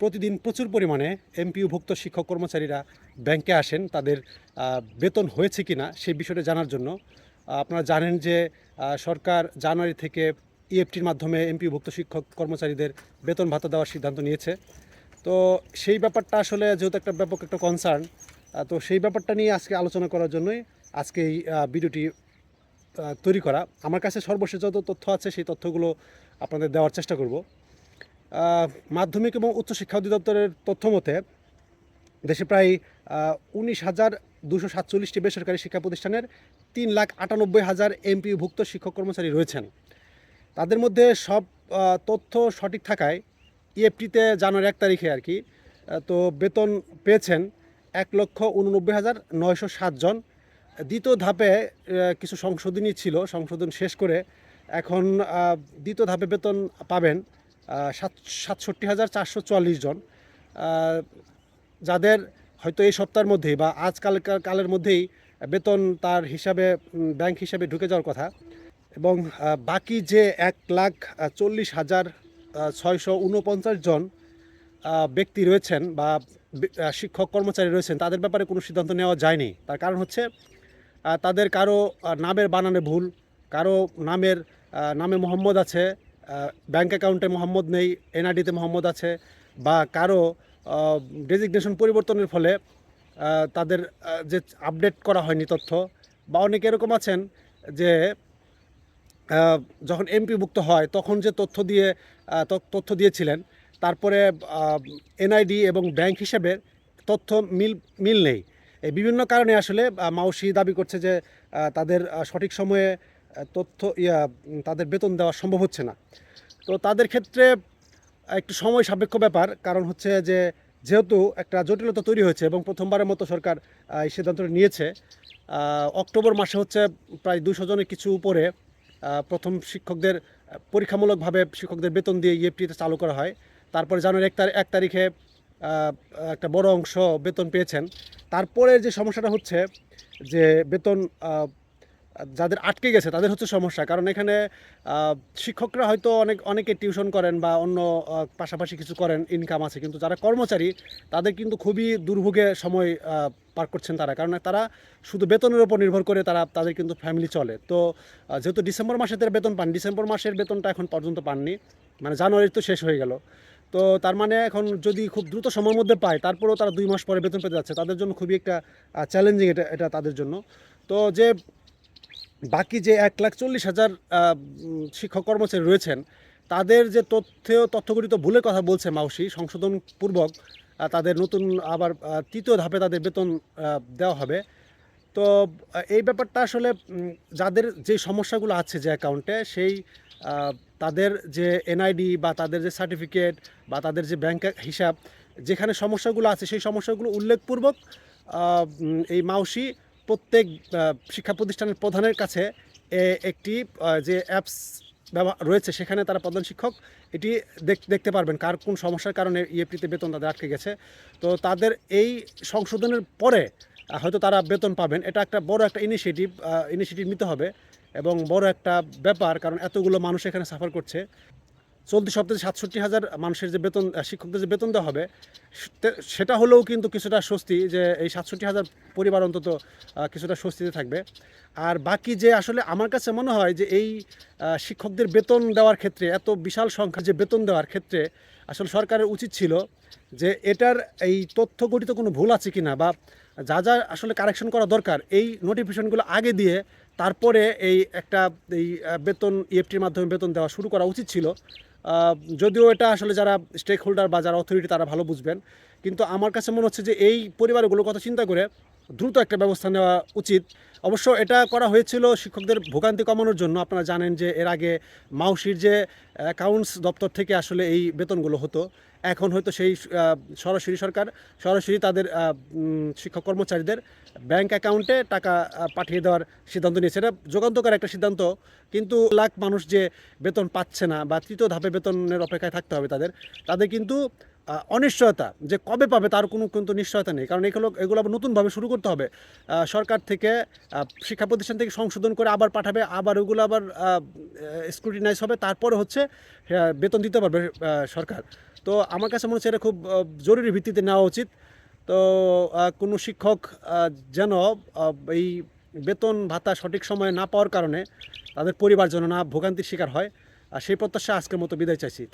প্রতিদিন প্রচুর পরিমাণে এমপিওভুক্ত শিক্ষক কর্মচারীরা ব্যাংকে আসেন, তাদের বেতন হয়েছে কি না সেই বিষয়টা জানার জন্য। আপনারা জানেন যে সরকার জানুয়ারি থেকে ইএফটির মাধ্যমে এমপিওভুক্ত শিক্ষক কর্মচারীদের বেতন ভাতা দেওয়ার সিদ্ধান্ত নিয়েছে। তো সেই ব্যাপারটা আসলে যেহেতু একটা ব্যাপক একটা কনসার্ন তো সেই ব্যাপারটা নিয়ে আজকে আলোচনা করার জন্যই আজকে এই ভিডিওটি তৈরি করা। আমার কাছে সর্বশেষ যত তথ্য আছে সেই তথ্যগুলো আপনাদের দেওয়ার চেষ্টা করব। মাধ্যমিক এবং উচ্চশিক্ষা অধিদপ্তরের তথ্য মতে, দেশে প্রায় উনিশ হাজার দুশো সাতচল্লিশটি বেসরকারি শিক্ষা প্রতিষ্ঠানের তিন লাখ আটানব্বই হাজার এমপিভুক্ত শিক্ষক কর্মচারী রয়েছেন। তাদের মধ্যে সব তথ্য সঠিক থাকায় ইএফটিতে জানুয়ারি এক তারিখে আর কি তো বেতন পেয়েছেন এক লক্ষ উননব্বই হাজার নয়শো সাতজন দ্বিতীয় ধাপে কিছু সংশোধনী ছিল, সংশোধন শেষ করে এখন দ্বিতীয় ধাপে বেতন পাবেন সাত সাতষট্টি হাজার চারশো চুয়াল্লিশ জন। যাদের হয়তো এই সপ্তাহের মধ্যেই বা আজকাল কালের মধ্যেই বেতন তার হিসাবে ব্যাংক হিসাবে ঢুকে যাওয়ার কথা এবং বাকি যে এক লাখ চল্লিশ হাজার ছয়শো উনপঞ্চাশ জন ব্যক্তি রয়েছেন বা শিক্ষক কর্মচারী রয়েছেন, তাদের ব্যাপারে কোনো সিদ্ধান্ত নেওয়া যায়নি। তার কারণ হচ্ছে তাদের কারও নামের বানানে ভুল, কারও নামের নামে মোহাম্মদ আছে ব্যাংক অ্যাকাউন্টে মোহাম্মদ নেই এনআইডিতে মোহাম্মদ আছে, বা কারও ডেজিগনেশন পরিবর্তনের ফলে তাদের যে আপডেট করা হয়নি তথ্য, বা অনেকে এরকম আছেন যে যখন এমপিভুক্ত হয়, তখন যে তথ্য দিয়ে তথ্য দিয়েছিলেন, তারপরে এনআইডি এবং ব্যাংক হিসেবে তথ্য মিল মিল নেই। বিভিন্ন কারণে আসলে মাউসি দাবি করছে যে তাদের সঠিক সময়ে তথ্য, ইয়া তাদের বেতন দেওয়া সম্ভব হচ্ছে না। তো তাদের ক্ষেত্রে একটু সময় সাপেক্ষ ব্যাপার, কারণ হচ্ছে যে যেহেতু একটা জটিলতা তৈরি হয়েছে এবং প্রথমবারের মতো সরকার এই সিদ্ধান্তটা নিয়েছে অক্টোবর মাসে হচ্ছে প্রায় দুশো জনের কিছু উপরে প্রথম শিক্ষকদের পরীক্ষামূলকভাবে শিক্ষকদের বেতন দিয়ে ইএফটিতে চালু করা হয়। তারপরে জানুয়ারি এক তারিখ এক তারিখে একটা বড় অংশ বেতন পেয়েছেন। তারপরে যে সমস্যাটা হচ্ছে যে বেতন যাদের আটকে গেছে, তাদের হচ্ছে সমস্যা। কারণ এখানে শিক্ষকরা হয়তো অনেক, অনেকে টিউশন করেন বা অন্য পাশাপাশি কিছু করেন ইনকাম আছে। কিন্তু যারা কর্মচারী, তাদের কিন্তু খুবই দুর্ভোগে সময় পার করছেন তারা। কারণ তারা শুধু বেতনের উপর নির্ভর করে তারা, তাদের কিন্তু ফ্যামিলি চলে। তো যেহেতু ডিসেম্বর মাসে তারা বেতন পান, ডিসেম্বর মাসের বেতনটা এখন পর্যন্ত পাননি। মানে জানুয়ারির তো শেষ হয়ে গেল। তো, তার মানে এখন যদি খুব দ্রুত সময়ের মধ্যে পায়, তারপরেও তারা দুই মাস পরে বেতন পেতে যাচ্ছে। তাদের জন্য খুবই একটা চ্যালেঞ্জিং এটা এটা তাদের জন্য। তো, যে বাকি যে এক লাখ চল্লিশ হাজার শিক্ষক কর্মচারী রয়েছেন, তাদের যে তথ্য, তথ্যগঠিত ভুলের কথা বলছে মাউসি সংশোধনপূর্বক তাদের নতুন আবার তৃতীয় ধাপে তাদের বেতন দেওয়া হবে। তো এই ব্যাপারটা আসলে যাদের যে সমস্যাগুলো আছে যে অ্যাকাউন্টে, সেই তাদের যে এনআইডি বা তাদের যে সার্টিফিকেট বা তাদের যে ব্যাংক হিসাব, যেখানে সমস্যাগুলো আছে, সেই সমস্যাগুলো উল্লেখপূর্বক এই মাউসি প্রত্যেক শিক্ষা প্রতিষ্ঠানের প্রধানের কাছে একটি যে অ্যাপস রয়েছে, সেখানে তারা প্রধান শিক্ষক, এটি দেখ- দেখতে পারবেন কার কোন সমস্যার কারণে ইএফটিতে বেতন তাদের আটকে গেছে। তো তাদের এই সংশোধনের পরে হয়তো তারা বেতন পাবেন। এটা একটা বড় একটা ইনিশিয়েটিভ ইনিশিয়েটিভ নিতে হবে এবং বড় একটা ব্যাপার, কারণ এতগুলো মানুষ এখানে সাফার করছে। চলতি সপ্তাহে সাতষট্টি হাজার মানুষের যে বেতন শিক্ষকদের যে বেতন দেওয়া হবে সেটা হলেও কিন্তু কিছুটা স্বস্তি যে এই সাতষট্টি হাজার পরিবার অন্তত কিছুটা স্বস্তিতে থাকবে। আর বাকি যে আসলে আমার কাছে মনে হয় যে এই শিক্ষকদের বেতন দেওয়ার ক্ষেত্রে, এত বিশাল সংখ্যা যে বেতন দেওয়ার ক্ষেত্রে আসলে সরকারের উচিত ছিল যে এটার এই তথ্য গঠিত কোনো ভুল আছে কি না বা যা যা আসলে কারেকশন করা দরকার, এই নোটিফিকেশনগুলো আগে দিয়ে তারপরে এই একটা, এই বেতন ইএফটির মাধ্যমে বেতন দেওয়া শুরু করা উচিত ছিল। যদিও এটা আসলে যারা স্টেক হোল্ডার বা যারা অথরিটি তারা ভালো বুঝবেন। কিন্তু আমার কাছে মনে হচ্ছে যে এই পরিবারগুলোর কথা চিন্তা করে দ্রুত একটা ব্যবস্থা নেওয়া উচিত। অবশ্য এটা করা হয়েছিল শিক্ষকদের ভোগান্তি কমানোর জন্য। আপনারা জানেন যে এর আগে মাউসির যে অ্যাকাউন্টস দপ্তর থেকে আসলে এই বেতনগুলো হতো। এখন হয়তো সেই সরাসরি সরকার, সরাসরি তাদের শিক্ষক কর্মচারীদের ব্যাংক অ্যাকাউন্টে টাকা পাঠিয়ে দেওয়ার সিদ্ধান্ত নিয়েছে। এটা যোগান্তকার একটা সিদ্ধান্ত। কিন্তু লাখ মানুষ যে বেতন পাচ্ছে না বা তৃতীয় ধাপে বেতনের অপেক্ষায় থাকতে হবে তাদের তাদের কিন্তু অনিশ্চয়তা যে কবে পাবে তার কোনো কিন্তু নিশ্চয়তা নেই। কারণ এগুলো এগুলো আবার নতুনভাবে শুরু করতে হবে। সরকার থেকে শিক্ষা প্রতিষ্ঠান থেকে সংশোধন করে আবার পাঠাবে, আবার ওগুলো আবার স্ক্রুটিনাইজ হবে। তারপরে হচ্ছে বেতন দিতে পারবে সরকার। তো আমার কাছে মনে হচ্ছে এটা খুব জরুরি ভিত্তিতে নেওয়া উচিত। তো কোনো শিক্ষক যেন এই বেতন ভাতা সঠিক সময়ে না পাওয়ার কারণে তাদের পরিবার যেন না ভোগান্তির শিকার হয়। আর সেই প্রত্যাশা আজকের মতো বিদায় চাইছি।